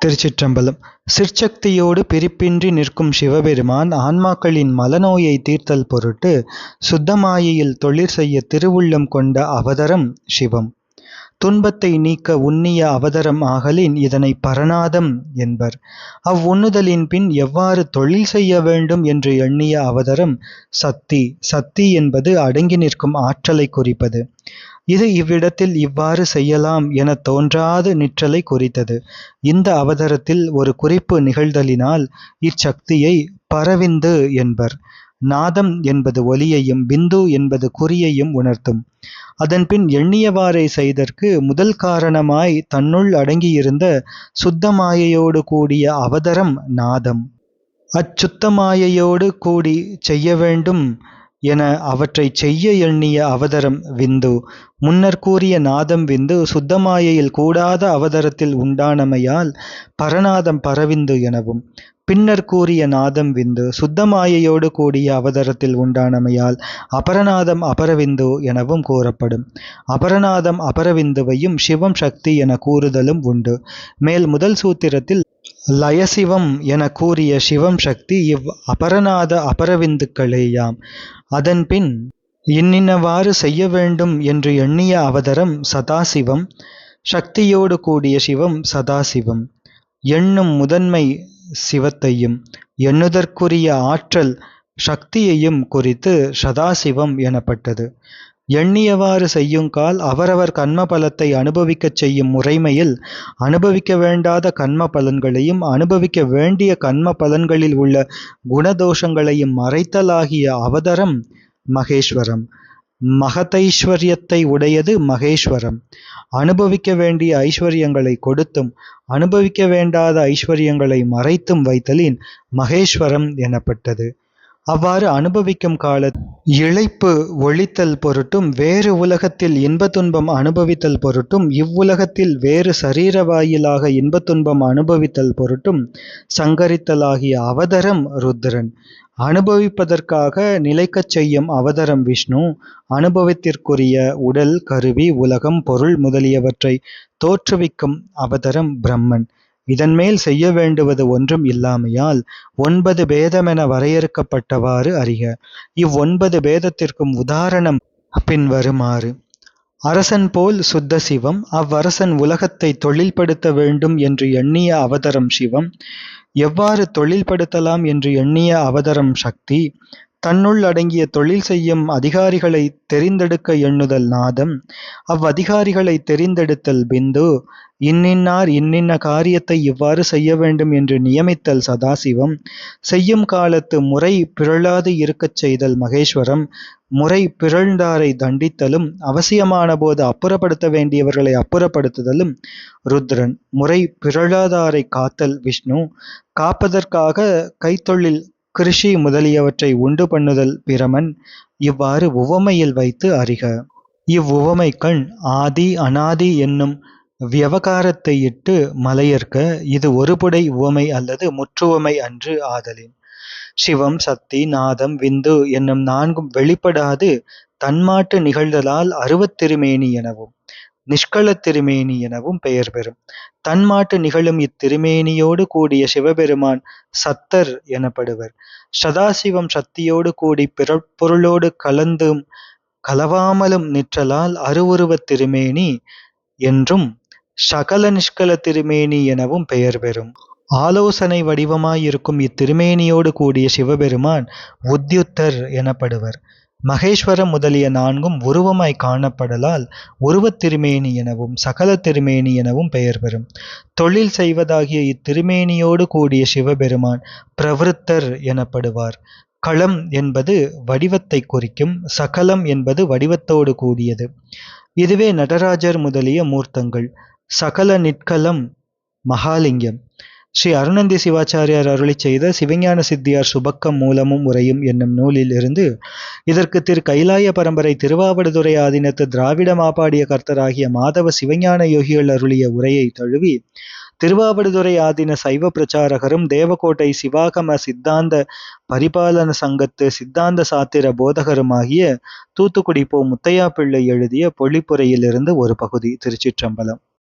திருச்சிற்றம்பலம் சிற்சக்தியோடு பிரிப்பின்றி நிற்கும் சிவபெருமான் ஆன்மாக்களின் மலநோயை தீர்த்தல் பொருட்டு சுத்தமாயையில் தொழிற் செய்ய திருவுள்ளம் கொண்ட அவதரம் சிவம். துன்பத்தை நீக்க உன்னிய அவதரம் ஆகலின் இதனை பரநாதம் என்பர். அவ்வுண்ணுதலின் பின் எவ்வாறு தொழில் செய்ய வேண்டும் என்று எண்ணிய அவதரம் சக்தி சக்தி என்பது அடங்கி நிற்கும் ஆற்றலைக் குறிப்பது. இது இவ்விடத்தில் இவ்வாறு செய்யலாம் என தோன்றாது நிற்றலை குறித்தது. இந்த அவதரத்தில் ஒரு குறிப்பு நிகழ்தலினால் இச்சக்தியை பரவிந்து என்பர். நாதம் என்பது ஒலியையும் பிந்து என்பது குறியையும் உணர்த்தும். அதன்பின் எண்ணியவாறை செய்தற்கு முதல் காரணமாய் தன்னுள் அடங்கியிருந்த சுத்த மாயையோடு கூடிய அவதரம் நாதம். அச்சுத்த மாயையோடு செய்ய வேண்டும் என அவற்றைச் செய்ய எண்ணிய அவதரம் விந்து. முன்னர் கூறிய நாதம் விந்து சுத்தமாயையில் கூடாத அவதரத்தில் உண்டானமையால் பரநாதம் பரவிந்து எனவும், பின்னர் கூறிய நாதம் விந்து சுத்த மாயையோடு கூடிய அவதரத்தில் உண்டானமையால் அபரநாதம் அபரவிந்து எனவும் கூறப்படும். அபரநாதம் அபரவிந்துவையும் சிவம் சக்தி என கூறுதலும் உண்டு. மேல் முதல் சூத்திரத்தில் லயசிவம் எனக் கூறிய சிவம் சக்தி இவ் அபரநாத அபரவிந்துக்களேயாம். அதன்பின் இன்னினவாறு செய்ய வேண்டும் என்று எண்ணிய அவதரம் சதாசிவம். சக்தியோடு கூடிய சிவம் சதாசிவம். எண்ணும் முதன்மை சிவத்தையும் எண்ணுதற்குரிய ஆற்றல் சக்தியையும் குறித்து சதாசிவம் எனப்பட்டது. எண்ணியவாறு செய்யுங்கால் அவரவர் கன்ம பலத்தை அனுபவிக்கச் செய்யும் முறைமையில் அனுபவிக்க வேண்டாத கன்ம பலன்களையும் அனுபவிக்க வேண்டிய கன்ம பலன்களில் உள்ள குணதோஷங்களையும் மறைத்தலாகிய அவதரம் மகேஸ்வரம். மகதைஸ்வரியத்தை உடையது மகேஸ்வரம். அனுபவிக்க வேண்டிய ஐஸ்வர்யங்களை கொடுத்தும் அனுபவிக்க வேண்டாத ஐஸ்வர்யங்களை மறைத்தும் வைத்தலின் மகேஸ்வரம் எனப்பட்டது. அவ்வாறு அனுபவிக்கும் கால இழைப்பு ஒழித்தல் பொருட்டும் வேறு உலகத்தில் இன்ப துன்பம் அனுபவித்தல் பொருட்டும் இவ்வுலகத்தில் வேறு சரீர வாயிலாக இன்பத் துன்பம் அனுபவித்தல் பொருட்டும் சங்கரித்தலாகிய அவதரம் ருத்திரன். அனுபவிப்பதற்காக நிலைக்கச் செய்யும் அவதரம் விஷ்ணு. அனுபவத்திற்குரிய உடல், கருவி, உலகம், பொருள் முதலியவற்றை தோற்றுவிக்கும் அவதரம் பிரம்மன். இதன்மேல் செய்ய வேண்டுவது ஒன்றும் இல்லாமையால் ஒன்பது பேதமென வரையறுக்கப்பட்டவாறு அறிக. இவ்வொன்பது பேதத்திற்கும் உதாரணம் பின்வருமாறு. அரசன் போல் சுத்த சிவம். அவ்வரசன் உலகத்தை தொழில்படுத்த வேண்டும் என்று எண்ணிய அவதரம் சிவம். எவ்வாறு தொழில்படுத்தலாம் என்று எண்ணிய அவதரம் சக்தி. தன்னுள் அடங்கிய தொழில் செய்யும் அதிகாரிகளை தெரிந்தெடுக்க எண்ணுதல் நாதம். அவ்வதிகாரிகளை தெரிந்தெடுத்தல் பிந்து. இன்னின்னார் இன்னின்ன காரியத்தை இவ்வாறு செய்ய வேண்டும் என்று நியமித்தல் சதாசிவம். செய்யும் காலத்து முறை பிறழாது இருக்கச் செய்தல் மகேஸ்வரம். முறை பிறழ்ந்தாரை தண்டித்தலும் அவசியமான போது அப்புறப்படுத்த வேண்டியவர்களை அப்புறப்படுத்துதலும் ருத்ரன் முறை பிறழாதாரை காத்தல் விஷ்ணு. காப்பதற்காக கைத்தொழில் கிருஷி முதலியவற்றை உண்டு பண்ணுதல் பிரமன். இவ்வாறு உவமையில் வைத்து அறிக. இவ்வுவமைக்கண் ஆதி அனாதி என்னும் வியவகாரத்தையிட்டு மலையற்க. இது ஒருபுடை உவமை அல்லது முற்றுவமை அன்று ஆதலின். சிவம் சக்தி நாதம் விந்து என்னும் நான்கும் வெளிப்படாது தன்மாட்டு நிகழ்தலால் அருவத்திருமேனி எனவும் நிஷ்களத் திருமேனி எனவும் பெயர் பெறும். தன்மாட்டு நிகழும் இத்திருமேனியோடு கூடிய சிவபெருமான் சத்தர் எனப்படுவர். சதாசிவம் சக்தியோடு கூடி பிறப்பொருளோடு கலந்தும் கலவாமலும் நிற்றலால் அருவுருவத் திருமேனி என்றும் சகல நிஷ்கல திருமேனி எனவும் பெயர் பெறும். ஆலோசனை வடிவமாயிருக்கும் இத்திருமேனியோடு கூடிய சிவபெருமான் உத்யுத்தர் எனப்படுவர். மகேஸ்வரம் முதலிய நான்கும் உருவமாய் காணப்படலால் உருவத் திருமேனி எனவும் சகல திருமேனி எனவும் பெயர் பெறும். தொழில் செய்வதாகிய இத்திருமேனியோடு கூடிய சிவபெருமான் பிரவிருத்தர் எனப்படுவார். களம் என்பது வடிவத்தை குறிக்கும். சகலம் என்பது வடிவத்தோடு கூடியது. இதுவே நடராஜர் முதலிய மூர்த்தங்கள். சகல நிற்கலம் மகாலிங்கம். ஸ்ரீ அருணந்தி சிவாச்சாரியார் அருளி செய்த சிவஞான சித்தியார் சுபக்கம் மூலமும் உரையும் என்னும் நூலில் இருந்து இதற்கு திரு கைலாய பரம்பரை திருவாவடுதுறை ஆதீனத்து திராவிட மாபாடிய கர்த்தராகிய மாதவ சிவஞான யோகிகள் அருளிய உரையை தழுவி திருவாவடுதுறை ஆதீன சைவ பிரச்சாரகரும் தேவகோட்டை சிவாகம சித்தாந்த பரிபாலன சங்கத்து சித்தாந்த சாத்திர போதகருமாகிய தூத்துக்குடி போ முத்தையா பிள்ளை எழுதிய பொழிப்புரையிலிருந்து ஒரு பகுதி. திருச்சிற்றம்பலம்.